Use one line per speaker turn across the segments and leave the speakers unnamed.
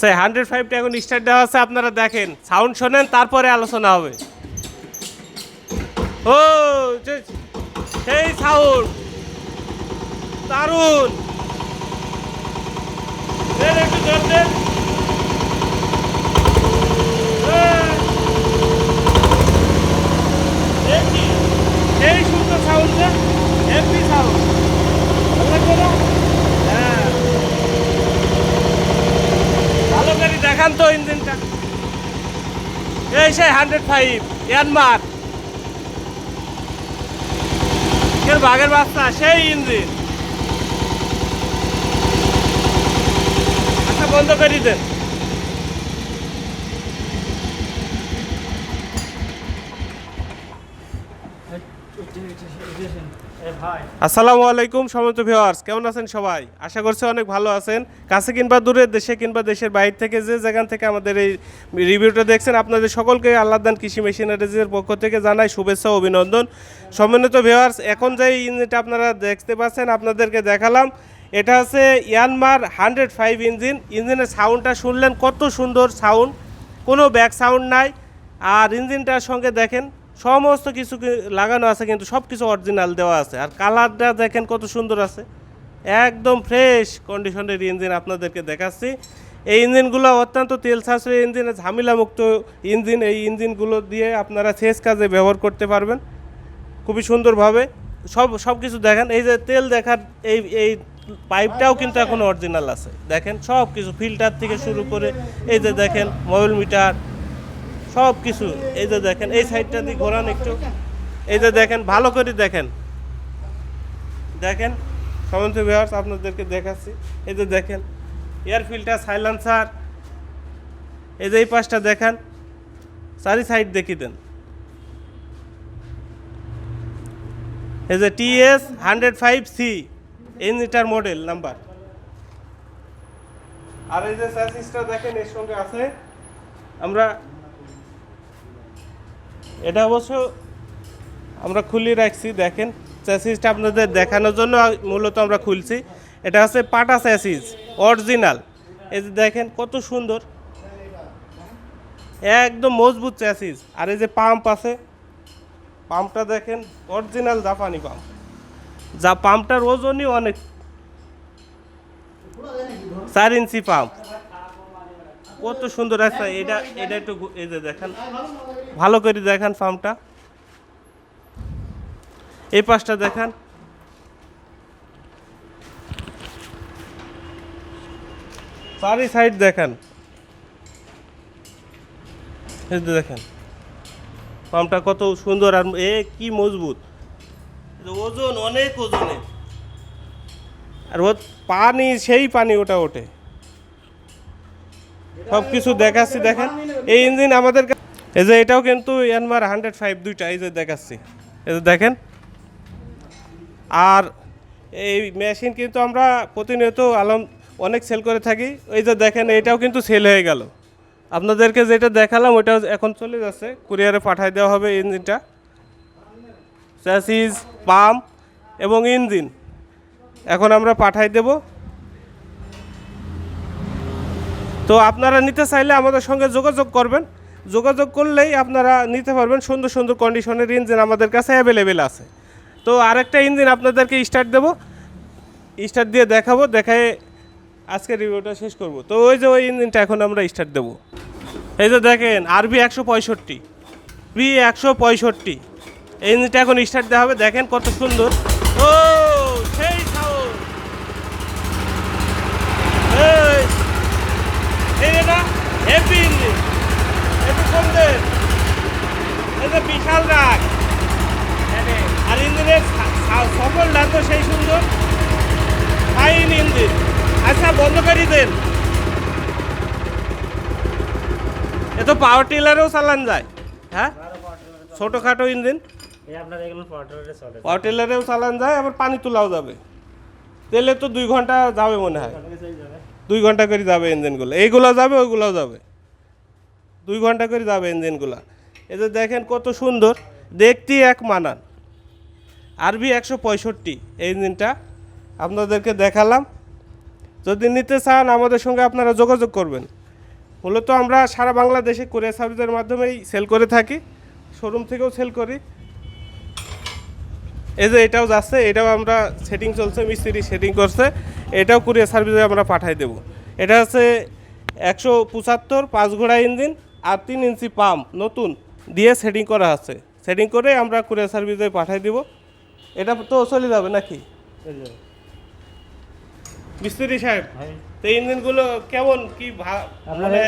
সেই হান্ড্রেড ফাইভটা এখন স্টার্ট দেওয়া আছে, আপনারা দেখেন। সাউন্ড শোনেন, তারপরে আলোচনা হবে। ও সেই সাউন্ড দারুণ। একটু জোর দেন এই। দেখি সেই সুন্দর সাউন্ড হেভি সাউন্ড হ্যাঁ ভালো করে দেখান তো ইঞ্জিনটা এই সেই হান্ড্রেড ফাইভ ইয়ানমার এর বাঘের বাচ্চা সেই ইঞ্জিন আচ্ছা বন্ধ করে দেন আসসালামু আলাইকুম সমস্ত ভিউয়ার্স, কেমন আছেন সবাই? আশা করছি অনেক ভালো আছেন। কাছে কিংবা দূরে, দেশে কিংবা দেশের বাইরে থেকে যে যেখান থেকে আমাদের এই রিভিউটা দেখছেন, আপনাদের সকলকে আল্লাহদান কৃষি মেশিনারিজের পক্ষ থেকে জানাই শুভেচ্ছা অভিনন্দন। সমন্বিত ভিউয়ার্স, এখন যে ইঞ্জিনটা আপনারা দেখতে পাচ্ছেন, আপনাদেরকে দেখালাম, এটা হচ্ছে ইয়ানমার হান্ড্রেড ফাইভ ইঞ্জিন। ইঞ্জিনের সাউন্ডটা শুনলেন, কত সুন্দর সাউন্ড, কোনো ব্যাক সাউন্ড নাই। আর ইঞ্জিনটার সঙ্গে দেখেন সমস্ত কিছু লাগানো আছে কিন্তু সব কিছু অরিজিনাল দেওয়া আছে। আর কালারটা দেখেন কত সুন্দর আছে। একদম ফ্রেশ কন্ডিশনের ইঞ্জিন আপনাদেরকে দেখাচ্ছি। এই ইঞ্জিনগুলো অত্যন্ত তেল সাশ্রয়ী ইঞ্জিন ঝামেলামুক্ত ইঞ্জিন এই ইঞ্জিনগুলো দিয়ে আপনারা শেষ কাজে ব্যবহার করতে পারবেন। খুবই সুন্দরভাবে সব সব কিছু দেখেন। এই যে তেল দেখার এই এই পাইপটাও কিন্তু এখন অরিজিনাল আছে। দেখেন সব কিছু ফিল্টার থেকে শুরু করে এই যে দেখেন মোবাইল মিটার সব কিছু। এই যে দেখেন, এই সাইডটা দিয়ে ঘোরান একটু। এই যে দেখেন, ভালো করে দেখেন। দেখেন সমস্ত ভিউয়ার্স আপনাদেরকে দেখাচ্ছি। এই যে দেখেন, এয়ার ফিল্টার, সাইলেন্সার। এই যে এই পাশটা দেখেন, চারি সাইড দেখি দেন। এই যে টিএস হান্ড্রেড ফাইভ সি ইঞ্জিটার মডেল নাম্বার। আর এই যে স্যাসিসটা দেখেন, এর সঙ্গে আছে। আমরা এটা অবশ্য আমরা খুলে রাখছি, দেখেন। স্যাসিসটা আপনাদের দেখানোর জন্য মূলত আমরা খুলছি। এটা হচ্ছে পাটা স্যাসিস অরিজিনাল এই যে দেখেন, কত সুন্দর। একদম মজবুত চ্যাসিস আর এই যে পাম্প আছে পাম্পটা দেখেন অরিজিনাল জাপানি পাম্প যা পাম্পটার ওজনই অনেক। চার ইঞ্চি পাম্প কত সুন্দর আছে এটা এটা একটু এই যে দেখেন। ভালো করে দেখান ফার্মটা এই পাশটা দেখান। চারি সাইড দেখেন। দেখেন। পাম্পটা কত সুন্দর আর এ কি মজবুত। ওজন, অনেক ওজনের। আর ও পানি, সেই পানি ওটা ওঠে। সব কিছু দেখাচ্ছি, দেখেন। এই ইঞ্জিন আমাদের এই যে এটাও কিন্তু এনমার হান্ড্রেড ফাইভ দুইটা, এই যে দেখাচ্ছি। এই যে দেখেন। আর এই মেশিন কিন্তু আমরা প্রতিনিয়ত আলম অনেক সেল করে থাকি। এই যে দেখেন, এটাও কিন্তু সেল হয়ে গেল। আপনাদেরকে যেটা দেখালাম ওইটাও এখন চলে যাচ্ছে। কুরিয়ারে পাঠিয়ে দেওয়া হবে ইঞ্জিনটা। চ্যাসিস পাম্প এবং ইঞ্জিন। এখন আমরা পাঠাই দেব। তো আপনারা নিতে চাইলে আমাদের সঙ্গে যোগাযোগ করবেন। যোগাযোগ করলেই আপনারা নিতে পারবেন। সুন্দর সুন্দর কন্ডিশনের ইঞ্জিন আমাদের কাছে অ্যাভেলেবেল আছে। তো আরেকটা ইঞ্জিন আপনাদেরকে স্টার্ট দেবো। স্টার্ট দিয়ে দেখাবো, দেখায় আজকে রিভিউটা শেষ করব। তো ওই যে ওই ইঞ্জিনটা এখন আমরা স্টার্ট দেবো। এই যে দেখেন আরবি একশো পঁয়ষট্টি বি একশো পঁয়ষট্টি, এই ইঞ্জিনটা এখন স্টার্ট দেওয়া হবে। দেখেন কত সুন্দর ও সেই সাউন্ড এই এই এটা হেভি ইঞ্জিন একটু কম দেন এই যে বিশাল রাগ। আর ইঞ্জিনের সফলটা তো সেই সুন্দর। ফাইন ইঞ্জিন আচ্ছা বন্ধ করে দেন। এ তো পাওয়ার টিলারেও চালান যায়। হ্যাঁ? ছোটোখাটো ইঞ্জিন পাওয়ার টিলারেও চালান যায়, আবার পানি তোলাও যাবে। তেলে তো দুই ঘণ্টা যাবে মনে হয়। দুই ঘণ্টা করে যাবে ইঞ্জিনগুলো এইগুলো যাবে ওইগুলোও যাবে। দুই ঘণ্টা করে যাবে ইঞ্জিনগুলো এই যে দেখেন কত সুন্দর দেখতে এক মানান। আরবি একশো পঁয়ষট্টি, এই ইঞ্জিনটা আপনাদেরকে দেখালাম। যদি নিতে চান আমাদের সঙ্গে আপনারা যোগাযোগ করবেন। মূলত আমরা সারা বাংলাদেশে কুরিয়ার সার্ভিসের মাধ্যমেই সেল করে থাকি, শোরুম থেকেও সেল করি। এই যে এটাও যাচ্ছে, এটাও আমরা সেটিং চলছে, মিস্ত্রি সেটিং করছে, এটাও কুরিয়ার সার্ভিসে আমরা পাঠাই দেবো। এটা হচ্ছে একশো পঁচাত্তর পাঁচ ঘোড়া ইঞ্জিন আর তিন ইঞ্চি পাম্প, নতুন। দিয়ে সেটিং করা আছে। সেটিং করে আমরা কুরিয়ার সার্ভিসে পাঠাই দিব। এটা তো চলে যাবে নাকি? মিস্ত্রি সাহেব
হ্যাঁ।
তো ইঞ্জিনগুলো কেমন? কি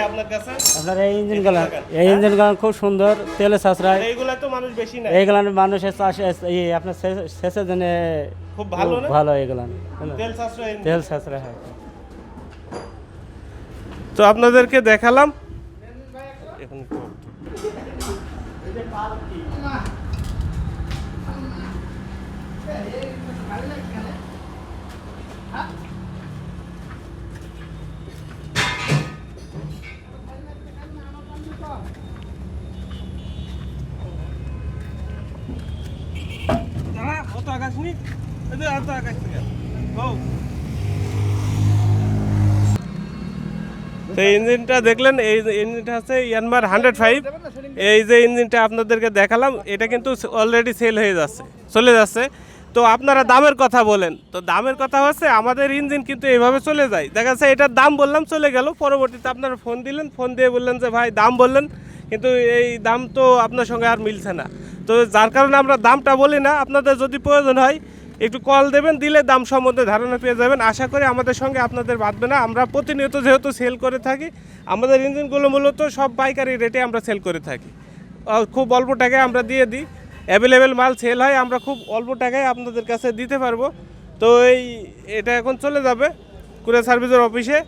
আপনার
কাছে?
আপনার এই ইঞ্জিনগুলো এই ইঞ্জিনগুলো খুব সুন্দর তেলে সাশ্রয়।
এইগুলা তো মানুষ বেশি না
এইগুলো মানুষের চাষে এই আপনার শেষের জন্য
খুব ভালো না?
ভালো এগুলো
তেল সাশ্রয়
তেল সাশ্রয় হয়।
তো আপনাদেরকে দেখালাম। এখন অত আকাশ নি। এই যে অত আকাশ থেকে। তো ইঞ্জিনটা দেখলেন, এই ইঞ্জিনটা হচ্ছে ইয়ানমার হান্ড্রেড ফাইভ এই যে ইঞ্জিনটা আপনাদেরকে দেখালাম, এটা কিন্তু অলরেডি সেল হয়ে যাচ্ছে, চলে যাচ্ছে। তো আপনারা দামের কথা বলেন, তো দামের কথা হচ্ছে আমাদের ইঞ্জিন কিন্তু এইভাবে চলে যায়। দেখা যাচ্ছে এটার দাম বললাম, চলে গেল, পরবর্তীতে আপনারা ফোন দিলেন ফোন দিয়ে বললেন যে, ভাই, দাম বললেন, কিন্তু এই দাম তো আপনার সঙ্গে আর মিলছে না। তো যার কারণে আমরা দামটা বলি না, আপনাদের যদি প্রয়োজন হয় একটু কল দেবেন, দিলে দাম সম্বন্ধে ধারণা পেয়ে যাবেন। আশা করি আমাদের সঙ্গে আপনাদের বাঁধবে না। আমরা প্রতিনিয়ত যেহেতু সেল করে থাকি, আমাদের ইঞ্জিনগুলো মূলত সব পাইকারি রেটে আমরা সেল করে থাকি। খুব অল্প টাকায় আমরা দিয়ে দিই। অ্যাভেলেবেল মাল সেল হয়, আমরা খুব অল্প টাকায় আপনাদের কাছে দিতে পারব। তো এই, এটা এখন চলে যাবে কুরিয়ার সার্ভিসের অফিসে।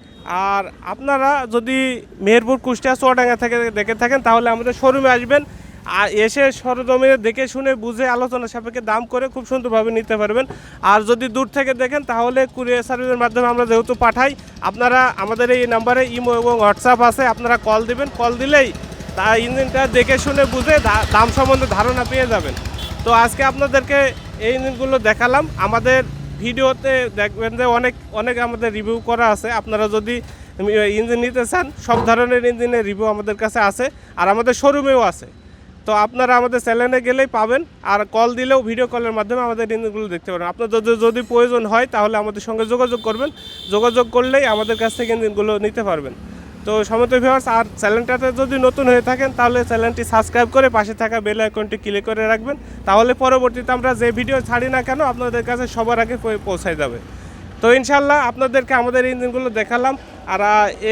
আর আপনারা যদি মেহেরপুর, কুষ্টিয়া, চুয়াডাঙ্গা থেকে দেখে থাকেন, তাহলে আমাদের শোরুমে আসবেন। আর এসে সরজমিনে দেখে শুনে বুঝে আলোচনা সাপেক্ষে দাম করে খুব সুন্দরভাবে নিতে পারবেন। আর যদি দূর থেকে দেখেন, তাহলে কুরিয়ার সার্ভিসের মাধ্যমে আমরা যেহেতু পাঠাই, আপনারা আমাদের এই নাম্বারে ইমো এবং হোয়াটসঅ্যাপ আছে, আপনারা কল দিবেন। কল দিলেই তা ইঞ্জিনটা দেখে শুনে বুঝে দাম সম্বন্ধে ধারণা পেয়ে যাবেন। তো আজকে আপনাদেরকে এই ইঞ্জিনগুলো দেখালাম। আমাদের ভিডিওতে দেখবেন যে অনেক অনেক আমাদের রিভিউ করা আছে। আপনারা যদি ইঞ্জিন নিতে চান, সব ধরনের ইঞ্জিনের রিভিউ আমাদের কাছে আছে। আর আমাদের শোরুমেও আছে। তো আপনারা আমাদের চ্যানেলে গেলেই পাবেন আর কল দিলেও ভিডিও কলের মাধ্যমে আমাদের ইঞ্জিনগুলো দেখতে পারেন আপনার যদি যদি প্রয়োজন হয় তাহলে আমাদের সঙ্গে যোগাযোগ করবেন। যোগাযোগ করলেই আমাদের কাছ থেকে ইঞ্জিনগুলো নিতে পারবেন। তো সমত ভিউয়ার্স আর চ্যানেলটাতে যদি নতুন হয়ে থাকেন তাহলে চ্যানেলটি সাবস্ক্রাইব করে পাশে থাকা বেল আইকনটি ক্লিক করে রাখবেন। তাহলে পরবর্তীতে আমরা যে ভিডিও ছাড়ি না কেন আপনাদের কাছে সবার আগে পৌঁছায় যাবে। তো ইনশাল্লাহ আপনাদেরকে আমাদের ইঞ্জিনগুলো দেখালাম। আর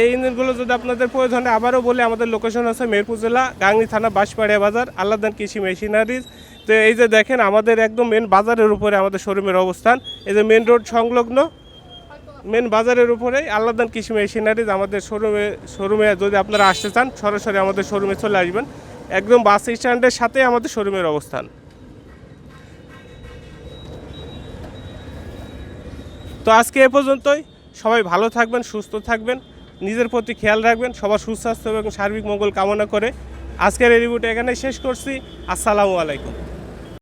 এই ইঞ্জিনগুলো যদি আপনাদের প্রয়োজন হয়, আবারও বলি, আমাদের লোকেশন আছে মেরপুর জেলা, গাংনি থানা বাঁশপাড়িয়া বাজার আল্লাদান কৃষি মেশিনারিজ তো এই যে দেখেন, আমাদের একদম মেন বাজারের উপরে আমাদের শোরুমের অবস্থান। এই যে মেন রোড সংলগ্ন মেন বাজারের উপরে আল্লাদান কৃষি মেশিনারিজ আমাদের শোরুমে শোরুমে যদি আপনারা আসতে চান, সরাসরি আমাদের শোরুমে চলে আসবেন। একদম বাস স্ট্যান্ডের সাথে আমাদের শোরুমের অবস্থান। তো আজকে এ পর্যন্তই। সবাই ভালো থাকবেন, সুস্থ থাকবেন, নিজের প্রতি খেয়াল রাখবেন, সবার সুস্বাস্থ্য এবং সার্বিক মঙ্গল কামনা করে আজকের এই রিভিউটা এখানে শেষ করছি। আসসালামু আলাইকুম।